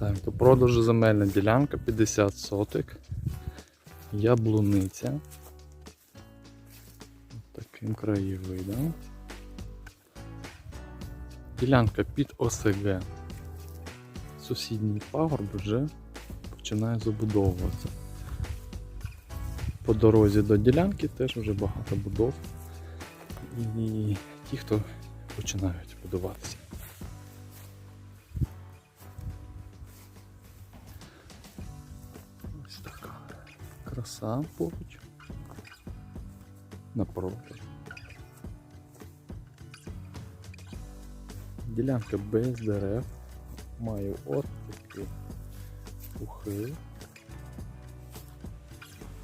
Так, до продажу земельна ділянка 50 соток. Яблуниця. Таким краєвидом. Ділянка під ОСГ. Сусідній пагорб вже починає забудовуватися. По дорозі до ділянки теж вже багато будов. І ті, хто починають будуватися. Краса поруч. Напроти. Ділянка без дерев. Має от такий ухил.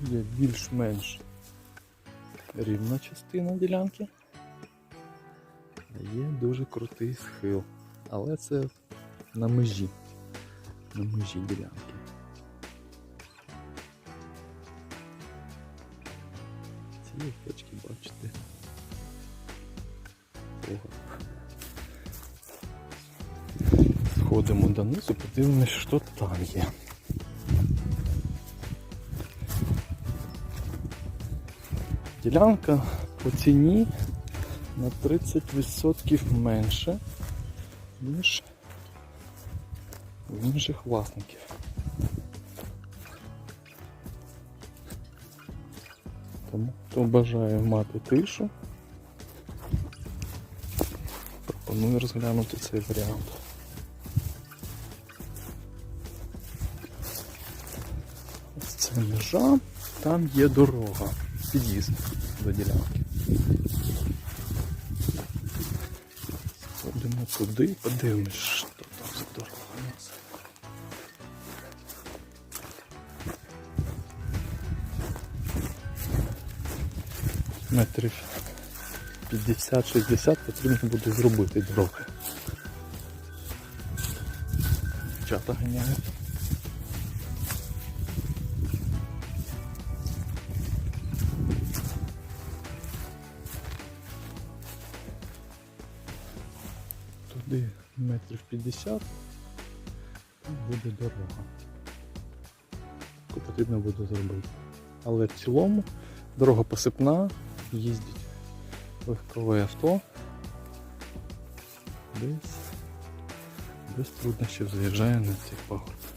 Є більш-менш рівна частина ділянки. Є дуже крутий схил. Але це на межі. На межі ділянки. Ці точки бачите. Сходимо донизу, подивимось, що там є. Ділянка по ціні на 30% менше, ніж в інших власників. Тому хто бажає мати тишу, пропоную розглянути цей варіант. Ось це межа, там є дорога, під'їзд до ділянки. Ходимо туди, подивимось, що там за дорога у. Метрів 50-60 потрібно буде зробити дороги. Дівчата ганяють. туди метрів 50 там буде дорога. Яку потрібно буде зробити. Але в цілому дорога посипна, їздить легкове авто. Без, без труднощів заїжджає на цей пагорб.